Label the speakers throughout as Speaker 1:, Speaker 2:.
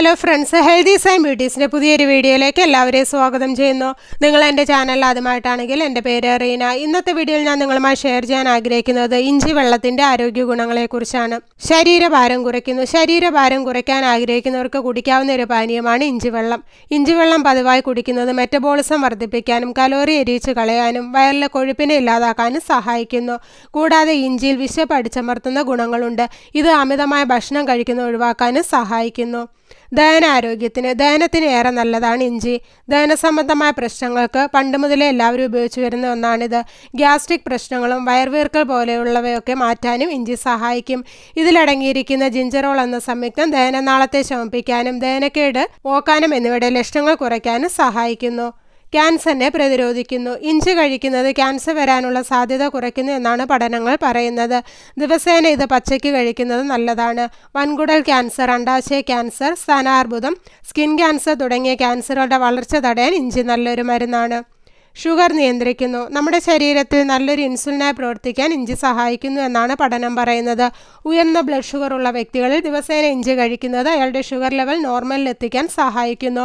Speaker 1: Hello friends healthy sign ബ്യൂട്ടീസിന്റെ പുതിയൊരു വീഡിയോയിലേക്ക് എല്ലാവരെയും സ്വാഗതം ചെയ്യുന്നു. നിങ്ങൾ എന്റെ ചാനൽ ആദ്യമായിട്ടാണെങ്കിൽ എന്റെ പേര് റീന. ഇന്നത്തെ വീഡിയോയിൽ ഞാൻ നിങ്ങളുമായി ഷെയർ ചെയ്യാൻ ആഗ്രഹിക്കുന്നത് ഇഞ്ചി വെള്ളത്തിന്റെ ആരോഗ്യ ഗുണങ്ങളെക്കുറിച്ചാണ്. ശരീരഭാരം കുറയ്ക്കുന്നു. ശരീരഭാരം കുറയ്ക്കാൻ ആഗ്രഹിക്കുന്നവർക്ക് കുടിക്കാവുന്ന ഒരു പാനീയമാണ് ഇഞ്ചി വെള്ളം. ഇഞ്ചി വെള്ളം പതിവായി കുടിക്കുന്നത് മെറ്റബോളിസം വർദ്ധിപ്പിക്കാനും കലോറി എരിയിച്ച് കളയാനും വയറിലെ കൊഴുപ്പിനെ ഇല്ലാതാക്കാനും സഹായിക്കുന്നു. കൂടാതെ ഇഞ്ചിയിൽ വിശപ്പ് അടിച്ചമർത്തുന്ന ഗുണങ്ങളുണ്ട്. ഇത് അമിതമായ ഭക്ഷണം കഴിക്കുന്നത് ഒഴിവാക്കാനും സഹായിക്കുന്നു. ദഹനാരോഗ്യത്തിന് ദഹനത്തിന് ഏറെ നല്ലതാണ് ഇഞ്ചി. ദഹന സംബന്ധമായ പ്രശ്നങ്ങൾക്ക് പണ്ട് മുതലേ എല്ലാവരും ഉപയോഗിച്ചു വരുന്ന ഒന്നാണിത്. ഗ്യാസ്ട്രിക് പ്രശ്നങ്ങളും വയർവീർക്കൽ പോലെയുള്ളവയൊക്കെ മാറ്റാനും ഇഞ്ചി സഹായിക്കും. ഇതിലടങ്ങിയിരിക്കുന്ന ജിഞ്ചറോൾ എന്ന സംയുക്തം ദഹനനാളത്തെ ശമിപ്പിക്കാനും ദഹനക്കേട് പോക്കാനും എന്നിവയുടെ ലക്ഷണങ്ങൾ കുറയ്ക്കാനും സഹായിക്കുന്നു. ക്യാൻസറിനെ പ്രതിരോധിക്കുന്നു. ഇഞ്ചി കഴിക്കുന്നത് ക്യാൻസർ വരാനുള്ള സാധ്യത കുറയ്ക്കുന്നു എന്നാണ് പഠനങ്ങൾ പറയുന്നത്. ദിവസേന ഇത് പച്ചയ്ക്ക് കഴിക്കുന്നത് നല്ലതാണ്. വൻകുടൽ ക്യാൻസർ അണ്ടാശയ ക്യാൻസർ സ്ഥാനാർബുദം സ്കിൻ ക്യാൻസർ തുടങ്ങിയ ക്യാൻസറുകളുടെ വളർച്ച തടയാൻ ഇഞ്ചി നല്ലൊരു മരുന്നാണ്. ഷുഗർ നിയന്ത്രിക്കുന്നു. നമ്മുടെ ശരീരത്തിൽ നല്ലൊരു ഇൻസുലിനായി പ്രവർത്തിക്കാൻ ഇഞ്ചി സഹായിക്കുന്നു എന്നാണ് പഠനം പറയുന്നത്. ഉയർന്ന ബ്ലഡ് ഷുഗർ ഉള്ള വ്യക്തികളിൽ ദിവസേന ഇഞ്ചി കഴിക്കുന്നത് അയാളുടെ ഷുഗർ ലെവൽ നോർമലിൽ എത്തിക്കാൻ സഹായിക്കുന്നു.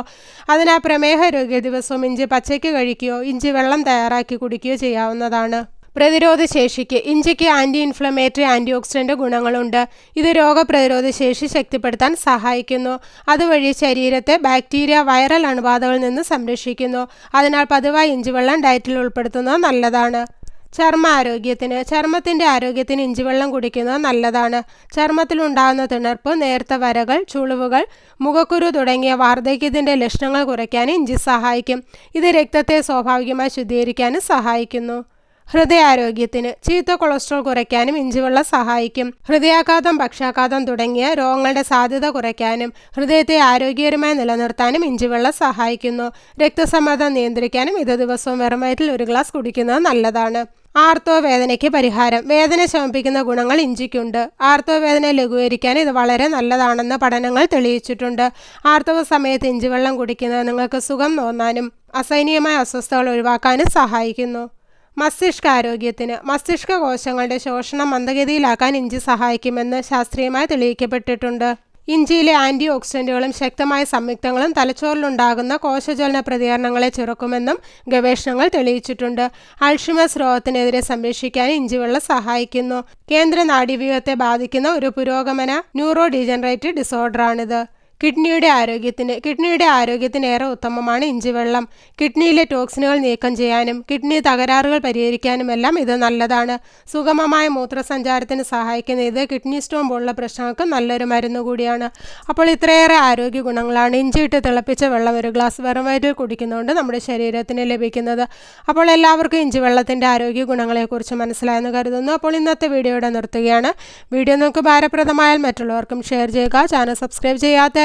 Speaker 1: അതിനാൽ പ്രമേഹ രോഗി ദിവസവും ഇഞ്ചി പച്ചയ്ക്ക് കഴിക്കുകയോ ഇഞ്ചി വെള്ളം തയ്യാറാക്കി കുടിക്കുകയോ ചെയ്യാവുന്നതാണ്. പ്രതിരോധ ശേഷിക്ക് ഇഞ്ചിക്ക് ആന്റി ഇൻഫ്ലമേറ്ററി ആന്റി ഓക്സിഡന്റ് ഗുണങ്ങളുണ്ട്. ഇത് രോഗപ്രതിരോധ ശേഷി ശക്തിപ്പെടുത്താൻ സഹായിക്കുന്നു. അതുവഴി ശരീരത്തെ ബാക്ടീരിയ വൈറൽ അണുബാധകളിൽ നിന്ന് സംരക്ഷിക്കുന്നു. അതിനാൽ പതിവായി ഇഞ്ചി വെള്ളം ഡയറ്റിൽ ഉൾപ്പെടുത്തുന്നത് നല്ലതാണ്. ചർമ്മ ആരോഗ്യത്തിന് ചർമ്മത്തിന്റെ ആരോഗ്യത്തിന് ഇഞ്ചിവെള്ളം കുടിക്കുന്നത് നല്ലതാണ്. ചർമ്മത്തിലുണ്ടാകുന്ന തിണർപ്പ് നേർത്ത വരകൾ ചുളിവുകൾ മുഖക്കുരു തുടങ്ങിയ വാർദ്ധക്യത്തിന്റെ ലക്ഷണങ്ങൾ കുറയ്ക്കാൻ ഇഞ്ചി സഹായിക്കും. ഇത് രക്തത്തെ സ്വാഭാവികമായി ശുദ്ധീകരിക്കാനും സഹായിക്കുന്നു. ഹൃദയാരോഗ്യത്തിന് ചീത്ത കൊളസ്ട്രോൾ കുറയ്ക്കാനും ഇഞ്ചിവെള്ളം സഹായിക്കും. ഹൃദയാഘാതം പക്ഷാഘാതം തുടങ്ങിയ രോഗങ്ങളുടെ സാധ്യത കുറയ്ക്കാനും ഹൃദയത്തെ ആരോഗ്യകരമായി നിലനിർത്താനും ഇഞ്ചിവെള്ളം സഹായിക്കുന്നു. രക്തസമ്മർദ്ദം നിയന്ത്രിക്കാനും ഇത് ദിവസവും വെറും വയറ്റിൽ ഒരു ഗ്ലാസ് കുടിക്കുന്നത് നല്ലതാണ്. ആർത്തോ വേദനയ്ക്ക് പരിഹാരം. വേദന ശമിപ്പിക്കുന്ന ഗുണങ്ങൾ ഇഞ്ചിക്കുണ്ട്. ആർത്തോ വേദന ലഘൂകരിക്കാൻ ഇത് വളരെ നല്ലതാണെന്ന് പഠനങ്ങൾ തെളിയിച്ചിട്ടുണ്ട്. ആർത്തവ സമയത്ത് ഇഞ്ചിവെള്ളം കുടിക്കുന്നത് നിങ്ങൾക്ക് സുഖം തോന്നാനും അസഹനീയമായ അസ്വസ്ഥതകൾ ഒഴിവാക്കാനും സഹായിക്കുന്നു. മസ്തിഷ്കാരോഗ്യത്തിന് മസ്തിഷ്ക കോശങ്ങളുടെ ശോഷണം മന്ദഗതിയിലാക്കാൻ ഇഞ്ചി സഹായിക്കുമെന്ന് ശാസ്ത്രീയമായി തെളിയിക്കപ്പെട്ടിട്ടുണ്ട്. ഇഞ്ചിയിലെ ആന്റി ഓക്സിഡന്റുകളും ശക്തമായ സംയുക്തങ്ങളും തലച്ചോറിലുണ്ടാകുന്ന കോശജ്വലന പ്രതികരണങ്ങളെ ചെറുക്കുമെന്നും ഗവേഷണങ്ങൾ തെളിയിച്ചിട്ടുണ്ട്. അൾഷിമസ് രോഗത്തിനെതിരെ സംരക്ഷിക്കാൻ ഇഞ്ചിവെള്ളം സഹായിക്കുന്നു. കേന്ദ്ര നാഡീവ്യൂഹത്തെ ബാധിക്കുന്ന ഒരു പുരോഗമന ന്യൂറോ ഡീജനറേറ്റീവ് ഡിസോർഡറാണിത്. കിഡ്നിയുടെ ആരോഗ്യത്തിന് കിഡ്നിയുടെ ആരോഗ്യത്തിന് ഏറെ ഉത്തമമാണ് ഇഞ്ചിവെള്ളം കിഡ്നിയിലെ ടോക്സിനുകൾ നീക്കം ചെയ്യാനും കിഡ്നി തകരാറുകൾ പരിഹരിക്കാനും എല്ലാം ഇത് നല്ലതാണ്. സുഗമമായ മൂത്രസഞ്ചാരത്തിന് സഹായിക്കുന്ന ഇത് കിഡ്നി സ്റ്റോൺ പോലുള്ള പ്രശ്നങ്ങൾക്ക് നല്ലൊരു മരുന്ന് കൂടിയാണ്. അപ്പോൾ ഇത്രയേറെ ആരോഗ്യ ഗുണങ്ങളാണ് ഇഞ്ചിയിട്ട് തിളപ്പിച്ച വെള്ളം ഒരു ഗ്ലാസ് വെറും വയറ്റിൽ കുടിക്കുന്നതുകൊണ്ട് നമ്മുടെ ശരീരത്തിന് ലഭിക്കുന്നത്. അപ്പോൾ എല്ലാവർക്കും ഇഞ്ചി വെള്ളത്തിന്റെ ആരോഗ്യ ഗുണങ്ങളെക്കുറിച്ച് മനസ്സിലായെന്ന് കരുതുന്നു. അപ്പോൾ ഇന്നത്തെ വീഡിയോയുടെ നിർത്തുകയാണ്. വീഡിയോ നമുക്ക് ഭാരപ്രദമായാൽ മറ്റുള്ളവർക്കും ഷെയർ ചെയ്യുക. ചാനൽ സബ്സ്ക്രൈബ് ചെയ്യാത്ത